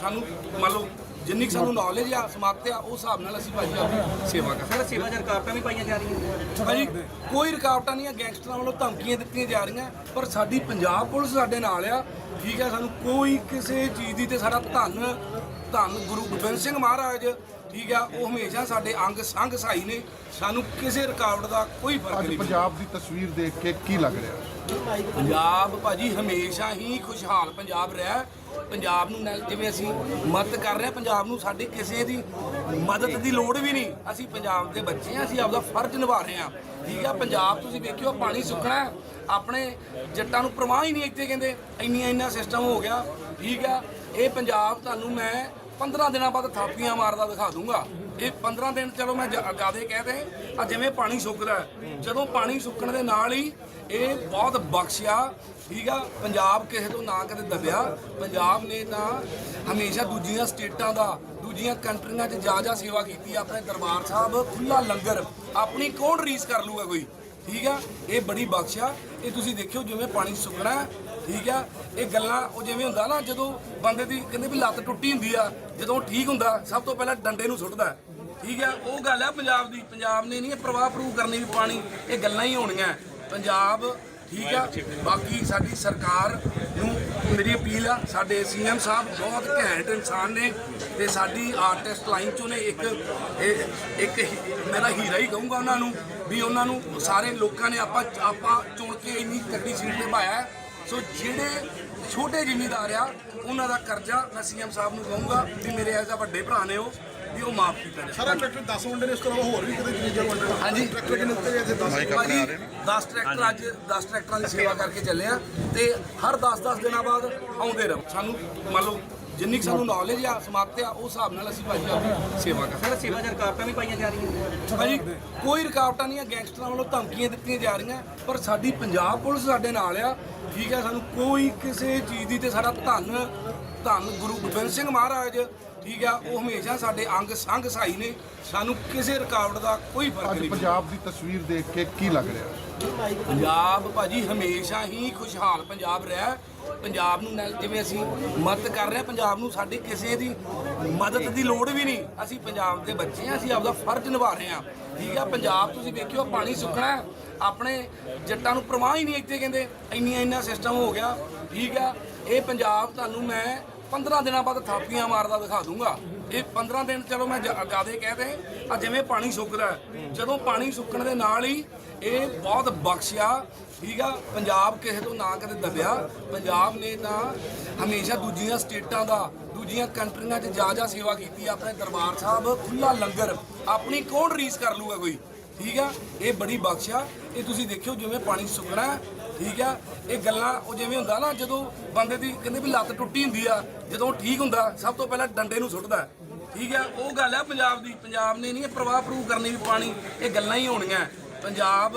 ਸਾਨੂੰ ਮੰਨ ਲਓ ਜਿੰਨੀ ਕੁ ਸਾਨੂੰ ਨੌਲੇਜ ਆ ਸਮਾਪਤ ਆ ਉਸ ਹਿਸਾਬ ਨਾਲ ਅਸੀਂ ਭਾਜੀ ਆਪਣੀ ਸੇਵਾ ਕਰਦੇ ਸਰ ਸੇਵਾ 'ਚ ਰੁਕਾਵਟਾਂ ਵੀ ਪਾਈਆਂ ਜਾ ਰਹੀਆਂ ਭਾਜੀ ਕੋਈ ਰੁਕਾਵਟਾਂ ਨਹੀਂ ਆ ਗੈਂਗਸਟਰਾਂ ਵੱਲੋਂ ਧਮਕੀਆਂ ਦਿੱਤੀਆਂ ਜਾ ਰਹੀਆਂ ਪਰ ਸਾਡੀ ਪੰਜਾਬ ਪੁਲਿਸ ਸਾਡੇ ਨਾਲ ਆ ਠੀਕ ਹੈ ਸਾਨੂੰ ਕੋਈ ਕਿਸੇ ਚੀਜ਼ ਦੀ ਤੇ ਸਾਡਾ ਧੰਨ ਧੰਨ ਗੁਰੂ ਗੋਬਿੰਦ ਸਿੰਘ ਮਹਾਰਾਜ ਠੀਕ ਆ ਉਹ ਹਮੇਸ਼ਾ ਸਾਡੇ ਅੰਗ ਸੰਗ ਸਹਾਈ ਨੇ ਸਾਨੂੰ ਕਿਸੇ ਰੁਕਾਵਟ ਦਾ ਕੋਈ ਫ਼ਰਕ ਅੱਜ ਨਹੀਂ ਪੰਜਾਬ ਦੀ ਤਸਵੀਰ ਦੇਖ ਕੇ ਕੀ ਲੱਗ ਰਿਹਾ? ਪੰਜਾਬ ਭਾਜੀ ਹਮੇਸ਼ਾ ਹੀ ਖੁਸ਼ਹਾਲ ਪੰਜਾਬ ਰਿਹਾ ਹੈ। ਪੰਜਾਬ ਨੂੰ ਨਾਲ ਜਿਵੇਂ ਅਸੀਂ ਮਦਦ ਕਰ ਰਹੇ ਹਾਂ ਪੰਜਾਬ ਨੂੰ ਸਾਡੀ ਕਿਸੇ ਦੀ ਮਦਦ ਦੀ ਲੋੜ ਵੀ ਨਹੀਂ। ਅਸੀਂ ਪੰਜਾਬ ਦੇ ਬੱਚੇ ਹਾਂ ਅਸੀਂ ਆਪਦਾ ਫਰਜ਼ ਨਿਭਾ ਰਹੇ ਹਾਂ। ਠੀਕ ਆ, ਪੰਜਾਬ ਤੁਸੀਂ ਵੇਖਿਓ, ਪਾਣੀ ਸੁੱਕਣਾ ਆਪਣੇ ਜੱਟਾਂ ਨੂੰ ਪ੍ਰਵਾਹ ਹੀ ਨਹੀਂ ਇੱਥੇ ਕਹਿੰਦੇ, ਇੰਨੀਆਂ ਇੰਨਾ ਸਿਸਟਮ ਹੋ ਗਿਆ, ਠੀਕ ਆ। ਇਹ ਪੰਜਾਬ ਤੁਹਾਨੂੰ ਮੈਂ 15 ਦਿਨਾਂ ਬਾਅਦ ਥਾਪੀਆਂ ਮਾਰਦਾ ਦਿਖਾ ਦੂੰਗਾ। ਇਹ 15 ਦਿਨ ਚਲੋ ਮੈਂ ਜਿਆਦੇ ਕਹਦੇ ਆ ਜਿਵੇਂ ਪਾਣੀ ਸੁੱਕਦਾ ਜਦੋਂ ਪਾਣੀ ਸੁੱਕਣ ਦੇ ਨਾਲ ਹੀ ਇਹ ਬਹੁਤ ਬਖਸ਼ਿਆ, ਠੀਕ ਆ। ਪੰਜਾਬ ਕਿਸੇ ਤੋਂ ਨਾ ਕਦੇ ਦਬਿਆ। ਪੰਜਾਬ ਨੇ ਤਾਂ ਹਮੇਸ਼ਾ ਦੂਜੀਆਂ ਸਟੇਟਾਂ ਦਾ ਦੂਜੀਆਂ ਕੰਟਰੀਆਂ 'ਚ ਜਾ ਜਾ ਸੇਵਾ ਕੀਤੀ ਆਪਣੇ ਦਰਬਾਰ ਸਾਹਿਬ ਖੁੱਲਾ ਲੰਗਰ, ਆਪਣੀ ਕੌਣ ਰੀਸ ਕਰ ਲੂਗਾ ਕੋਈ? ਠੀਕ ਆ? ਇਹ ਬੜੀ ਬਖਸ਼ਿਆ ਇਹ ਤੁਸੀਂ ਦੇਖਿਓ ਜਿਵੇਂ ਪਾਣੀ ਸੁੱਕਣਾ ਠੀਕ ਆ? ਇਹ ਗੱਲਾਂ, ਉਹ ਜਿਵੇਂ ਹੁੰਦਾ ਨਾ, ਜਦੋਂ ਬੰਦੇ ਦੀ ਕਹਿੰਦੇ ਵੀ ਲੱਤ ਟੁੱਟੀ ਹੁੰਦੀ ਆ, ਜਦੋਂ ਠੀਕ ਹੁੰਦਾ, ਸਭ ਤੋਂ ਪਹਿਲਾਂ ਡੰਡੇ ਨੂੰ ਸੁੱਟਦਾ ਠੀਕ ਆ? ਉਹ ਗੱਲ ਆ ਪੰਜਾਬ ਦੀ। ਪੰਜਾਬ ਨੇ ਨਹੀਂ ਇਹ ਪ੍ਰਵਾਹ ਪ੍ਰੂਵ ਕਰਨੀ ਵੀ ਪਾਣੀ, ਇਹ ਗੱਲਾਂ ਹੀ ਹੋਣੀਆਂ। ਪੰਜਾਬ, ਠੀਕ ਆ? ਬਾਕੀ ਸਾਡੀ ਸਰਕਾਰ ਮੇਰੀ ਅਪੀਲ ਆ, ਸਾਡੇ ਸੀਐਮ ਸਾਹਿਬ ਬਹੁਤ ਘੈਂਟ ਇਨਸਾਨ ਨੇ ਤੇ ਸਾਡੀ ਆਰਟਿਸਟ ਲਾਈਨ ਚੋਂ ਨੇ ਇੱਕ, ਇਹ- ਇੱਕ ਹੀ- ਮੇਰਾ ਹੀਰਾ ਹੀ ਕਹੂੰਗਾ ਉਹਨਾਂ ਨੂੰ ਵੀ ਉਹਨਾਂ ਨੂੰ ਸਾਰੇ ਲੋਕਾਂ ਨੇ ਆਪਾਂ ਆਪਾਂ ਚੁਣ ਕੇ ਇੰਨੀ ਤੱਕੜੀ ਸੀਟ ਤੇ ਪਾਇਆ ਹੈ। ਸੋ ਜਿਹੜੇ ਛੋਟੇ ਜ਼ਿਮੀਂਦਾਰ ਆ ਉਹਨਾਂ ਦਾ ਕਰਜ਼ਾ ਮੈਂ ਸੀਐਮ ਸਾਹਿਬ ਨੂੰ ਕਹੂੰਗਾ ਵੀ ਮੇਰੇ ਐਸਾ ਵੱਡੇ ਭਰਾ ਨੇ ਉਹ ਵੀ ਉਹ ਮਾਫ ਕੀਤਾ ਜਾਵੇ। ਸਾਰਾ ਟਰੈਕਟਰ 10 ਵੰਡੇ ਨੇ ਇਸ ਤੋਂ ਇਲਾਵਾ ਹੋਰ ਵੀ ਕਿਤੇ ਚੀਜ਼ਾਂ ਵੰਡੇ ਹਾਂਜੀ। ਟਰੈਕਟਰ ਕਿੰਨੇ ਉੱਤੇ ਇੱਥੇ? 10 ਭਾਜੀ 10 ਟਰੈਕਟਰ ਅੱਜ 10 ਟਰੈਕਟਰਾਂ ਦੀ ਸੇਵਾ ਕਰਕੇ ਚੱਲੇ ਆ ਤੇ ਹਰ 10-10 ਦਿਨਾਂ ਬਾਅਦ ਆਉਂਦੇ ਰਹੋ। ਸਾਨੂੰ ਮੰਨ ਲਓ ਜਿੰਨੀ ਕੁ ਸਾਨੂੰ ਨੌਲੇਜ ਆ ਸਮਾਪਤ ਆ ਉਸ ਹਿਸਾਬ ਨਾਲ ਅਸੀਂ ਭਾਜੀ ਆਪਣੀ ਸੇਵਾ ਕਰਦੇ ਸਰ ਸੇਵਾ 'ਚ ਰੁਕਾਵਟਾਂ ਵੀ ਪਾਈਆਂ ਜਾ ਰਹੀਆਂ ਭਾਜੀ ਕੋਈ ਰੁਕਾਵਟਾਂ ਨਹੀਂ ਆ ਗੈਂਗਸਟਰਾਂ ਵੱਲੋਂ ਧਮਕੀਆਂ ਦਿੱਤੀਆਂ ਜਾ ਰਹੀਆਂ ਪਰ ਸਾਡੀ ਪੰਜਾਬ ਪੁਲਿਸ ਸਾਡੇ ਨਾਲ ਆ ਠੀਕ ਹੈ ਸਾਨੂੰ ਕੋਈ ਕਿਸੇ ਚੀਜ਼ ਦੀ ਤੇ ਸਾਡਾ ਧੰਨ ਧੰਨ ਗੁਰੂ ਗੋਬਿੰਦ ਸਿੰਘ ਮਹਾਰਾਜ ਠੀਕ ਆ ਉਹ ਹਮੇਸ਼ਾ ਸਾਡੇ ਅੰਗ ਸੰਗ ਸਹਾਈ ਨੇ ਸਾਨੂੰ ਕਿਸੇ ਰੁਕਾਵਟ ਦਾ ਕੋਈ ਫ਼ਰਕ ਅੱਜ ਨਹੀਂ ਪੰਜਾਬ ਦੀ ਤਸਵੀਰ ਦੇਖ ਕੇ ਕੀ ਲੱਗ ਰਿਹਾ ਪੰਜਾਬ ਭਾਜੀ ਹਮੇਸ਼ਾ ਹੀ ਖੁਸ਼ਹਾਲ ਪੰਜਾਬ ਰਿਹਾ ਹੈ। ਪੰਜਾਬ ਨੂੰ ਨਾਲ ਜਿਵੇਂ ਅਸੀਂ ਮਦਦ ਕਰ ਰਹੇ ਹਾਂ, ਪੰਜਾਬ ਨੂੰ ਸਾਡੀ ਕਿਸੇ ਦੀ ਮਦਦ ਦੀ ਲੋੜ ਵੀ ਨਹੀਂ। ਅਸੀਂ ਪੰਜਾਬ ਦੇ ਬੱਚੇ ਹਾਂ, ਅਸੀਂ ਆਪਦਾ ਫਰਜ਼ ਨਿਭਾ ਰਹੇ ਹਾਂ। ਠੀਕ ਆ, ਪੰਜਾਬ ਤੁਸੀਂ ਵੇਖਿਓ, ਪਾਣੀ ਸੁੱਕਣਾ ਆਪਣੇ ਜੱਟਾਂ ਨੂੰ ਪ੍ਰਵਾਹ ਹੀ ਨਹੀਂ ਇੱਥੇ ਕਹਿੰਦੇ, ਇੰਨੀਆਂ ਇੰਨਾ ਸਿਸਟਮ ਹੋ ਗਿਆ। ਠੀਕ ਆ, ਇਹ ਪੰਜਾਬ ਤੁਹਾਨੂੰ ਮੈਂ 15 ਦਿਨਾਂ ਬਾਅਦ ਥਾਪੀਆਂ ਮਾਰਦਾ ਦਿਖਾ ਦੂੰਗਾ। ਇਹ 15 ਦਿਨ ਚਲੋ ਮੈਂ ਜਿਆਦੇ ਕਹਦੇ ਆ ਜਿਵੇਂ ਪਾਣੀ ਸੁੱਕਦਾ ਜਦੋਂ ਪਾਣੀ ਸੁੱਕਣ ਦੇ ਨਾਲ ਹੀ ਇਹ ਬਹੁਤ ਬਖਸ਼ਿਆ, ਠੀਕ ਆ, ਪੰਜਾਬ ਕਿਸੇ ਤੋਂ ਨਾ ਕਦੇ ਦਬਿਆ, ਪੰਜਾਬ ਨੇ ਤਾਂ ਹਮੇਸ਼ਾ ਦੂਜੀਆਂ ਸਟੇਟਾਂ ਦਾ, ਦੂਜੀਆਂ ਕੰਟਰੀਆਂ 'ਚ ਜਾ ਜਾ ਸੇਵਾ ਕੀਤੀ, ਆਪਣੇ ਦਰਬਾਰ ਸਾਹਿਬ ਖੁੱਲਾ ਲੰਗਰ, ਆਪਣੀ ਕੌਣ ਰੀਸ ਕਰ ਲੂਗਾ ਕੋਈ? ਠੀਕ ਆ? ਇਹ ਬੜੀ ਬਖਸ਼ ਆ। ਇਹ ਤੁਸੀਂ ਦੇਖਿਓ ਜਿਵੇਂ ਪਾਣੀ ਸੁੱਕਣਾ ਠੀਕ ਆ? ਇਹ ਗੱਲਾਂ ਉਹ ਜਿਵੇਂ ਹੁੰਦਾ ਨਾ, ਜਦੋਂ ਬੰਦੇ ਦੀ ਕਹਿੰਦੇ ਵੀ ਲੱਤ ਟੁੱਟੀ ਹੁੰਦੀ ਆ, ਜਦੋਂ ਠੀਕ ਹੁੰਦਾ, ਸਭ ਤੋਂ ਪਹਿਲਾਂ ਡੰਡੇ ਨੂੰ ਸੁੱਟਦਾ ਠੀਕ ਆ? ਉਹ ਗੱਲ ਆ ਪੰਜਾਬ ਦੀ। ਪੰਜਾਬ ਨੇ ਨਹੀਂ ਇਹ ਪ੍ਰਵਾਹ ਪ੍ਰੂਵ ਕਰਨੀ ਵੀ ਪਾਣੀ, ਇਹ ਗੱਲਾਂ ਹੀ ਹੋਣੀਆਂ। ਪੰਜਾਬ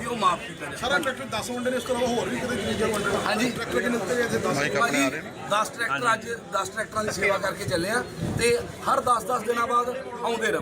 ਵੀ ਉਹ ਮਾਫ ਕੀਤਾ ਜਾਵੇ ਸਾਰਾ ਟਰੈਕਟਰ 10 ਵੰਡੇ ਨੇ ਇਸ ਤੋਂ ਇਲਾਵਾ ਹੋਰ ਵੀ ਕਿਤੇ ਚੀਜ਼ਾਂ ਵੰਡੇ ਹਾਂਜੀ। ਟਰੈਕਟਰ ਕਿੰਨੇ ਉੱਤੇ ਗਏ ਇੱਥੇ 10 ਭਾਜੀ 10 ਟਰੈਕਟਰ ਅੱਜ 10 ਟਰੈਕਟਰਾਂ ਦੀ ਸੇਵਾ ਕਰਕੇ ਚੱਲੇ ਆ ਤੇ ਹਰ 10-10 ਦਿਨਾਂ ਬਾਅਦ ਆਉਂਦੇ ਰਹੋ।